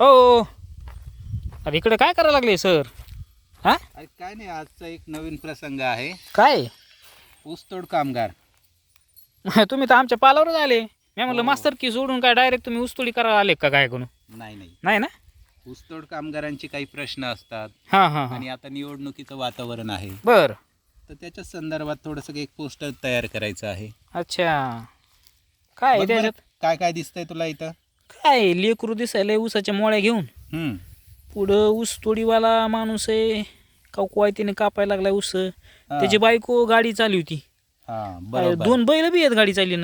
हो अरे इकडे काय करायला लागले सर हा अरे काय नाही आजचा एक नवीन प्रसंग आहे काय ऊसतोड कामगार तुम्ही तर आमच्या पालावरच आले मी म्हणलं हो. मास्तर की सोडून काय डायरेक्ट तुम्ही ऊसतोडी करायला आले का काय करून नाही नाही नाही ना ऊसतोड कामगारांचे काही प्रश्न असतात हा हा आणि आता निवडणुकीचं वातावरण आहे बर तर त्याच्या संदर्भात थोडंसं एक पोस्टर तयार करायचं आहे अच्छा काय आहे त्याच्यात काय काय दिसतंय तुला इथं? काय लेकरू दिसायला ऊसाच्या मोळ्या घेऊन. हम्म. पुढं ऊस तोडीवाला माणूस आहे. काकू तिने कापायला लागलाय ऊस. त्याची बायको गाडी चालली होती. हा बरोबर. दोन बैल बी आहेत गाडी चालली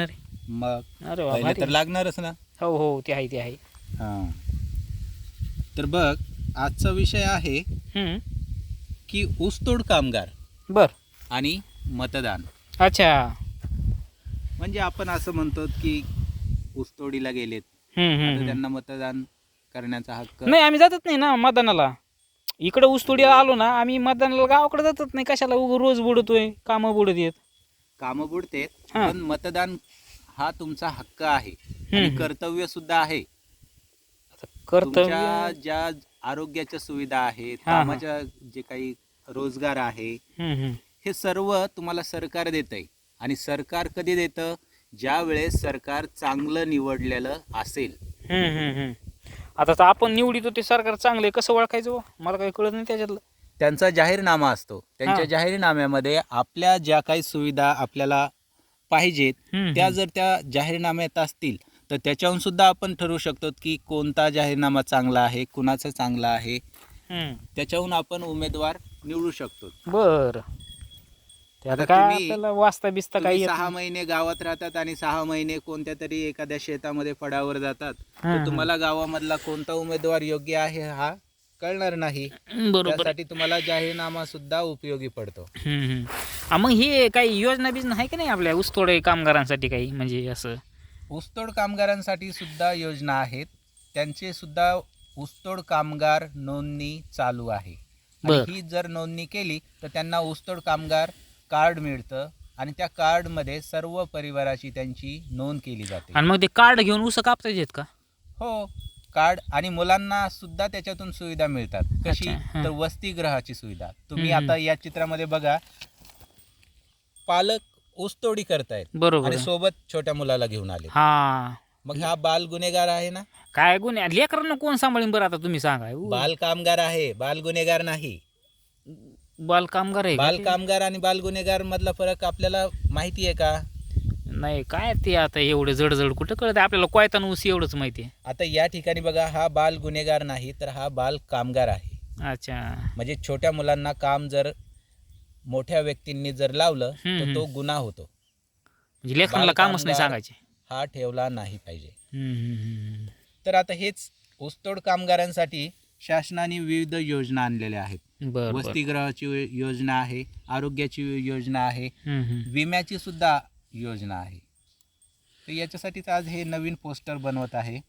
मग? अरे वा पहिले भारी. तर लागणारच ना? हो हो ते आहे ते आहे. हा. तर बघ आजचा विषय आहे हम्म. की ऊसतोड कामगार बर. आणि मतदान. अच्छा. म्हणजे आपण असं म्हणतो की ऊसतोडीला गेलेत. त्यांना मतदान करण्याचा हक्क नाही आम्ही जातच नाही ना मतदानाला इकडं ऊसतोडीला आलो ना आम्ही मतदानाला गावाकडे जातच नाही कशाला उग रोज बुडतोय कामं बुडत येत कामं बुडतेत हा. पण मतदान हा तुमचा हक्क आहे आणि हम्म. कर्तव्य सुद्धा आहे कर्तव्य तुमच्या ज्या आरोग्याच्या सुविधा आहेत हा, हा. कामाच्या जे काही रोजगार आहे हम्म, हम्म. हे सर्व तुम्हाला सरकार देत आहे आणि सरकार कधी देतं ज्या वेळेस सरकार चांगलं निवडलेलं असेल हम्म, हम्म, हम्म. आता तर आपण निवडितो ते सरकार चांगले कसं ओळखायचं बुवा? मला काही कळत नाही त्याच्यातलं त्यांचा जाहीरनामा असतो त्यांच्या हा. जाहीरनाम्यामध्ये आपल्या ज्या काही सुविधा आपल्याला पाहिजेत हम्म, त्या हम्म. जर त्या जाहीरनाम्यात असतील तर त्याच्याहून सुद्धा आपण ठरवू शकतो की कोणता जाहीरनामा चांगला आहे कुणाचा चांगला आहे हम्म. त्याच्याहून आपण उमेदवार निवडू शकतो बर ते आता आता काय तुम्ही- आपल्याला वाचता बिचता तुम्ही काही येत सहा नाही. महिने गावात राहतात आणि सहा महिने कोणत्या तरी एखाद्या शेतामध्ये फडावर जातात तर तुम्हाला गावामधला कोणता उमेदवार योग्य आहे हा कळणार नाही. बरोबर. त्यासाठी तुम्हाला जाहीरनामा सुद्धा उपयोगी पडतो हम्म, हम्म. हा, मग हे काही योजना बिजना आहे की नाही आपल्या ऊसतोडे कामगारांसाठी काही म्हणजे असं ऊसतोड कामगारांसाठी सुद्धा योजना आहेत त्यांचे सुद्धा ऊसतोड कामगार नोंदणी चालू आहे आणि बर. ही जर नोंदणी केली तर त्यांना ऊसतोड कामगार कार्ड मिळतं आणि त्या कार्डमध्ये सर्व परिवाराची त्यांची नोंद केली जाते. आणि मग ते कार्ड घेऊन ऊस कापता येत का? हो कार्ड आणि मुलांना सुद्धा त्याच्यातून सुविधा मिळतात. कशी? अच्छा, हं. तर वसतिगृहाची सुविधा. तुम्ही हम्म, आता या चित्रामध्ये बघा पालक ऊसतोडी करतायत बरोबर आणि आहे. सोबत छोट्या मुलाला घेऊन आले हा. मग हा बाल गुन्हेगार आहे ना? काय गुन्हे? लेकरांना कोण सांभाळीन बरं आता तुम्ही सांगा? उ, बाल कामगार आहे. बाल गुन्हेगार नाही. बाल कामगार आहे का बाल ते? कामगार आणि बाल गुन्हेगार मधला फरक आपल्याला माहिती आहे का नाही काय ते आता एवढं जडजड कुठं कळत आपल्याला कोयतान ऊस एवढंच माहिती आहे आता या ठिकाणी बघा हा बाल गुन्हेगार नाही तर हा बाल कामगार आहे अच्छा म्हणजे छोट्या मुलांना काम जर मोठ्या व्यक्तींनी जर लावलं हम्म, तर तो हम्म. गुन्हा होतो म्हणजे लेकरांना कामच नाही बालकामगार. सांगायचे हा ठेवला नाही पाहिजे हम्म, हम्म, हम्म. तर आता हेच ऊसतोड कामगारांसाठी शासनाने विविध योजना आणलेल्या आहेत बरं वसतिगृहाची योजना आहे आरोग्याची योजना आहे. विम्याची सुद्धा योजना आहे. तर याच्यासाठीच आज हे नवीन पोस्टर बनवत आहे.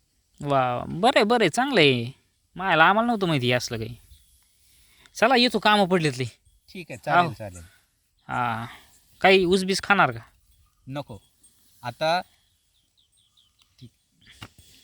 वा बरं बरं चांगलं आहे. मला आम्हाला नव्हतं माहिती हे असलं काही. चला येतो कामं पडलेतली ठीक आहे चालेल हाव. चालेल. हा. काही ऊस बीस खाणार का? नको. आता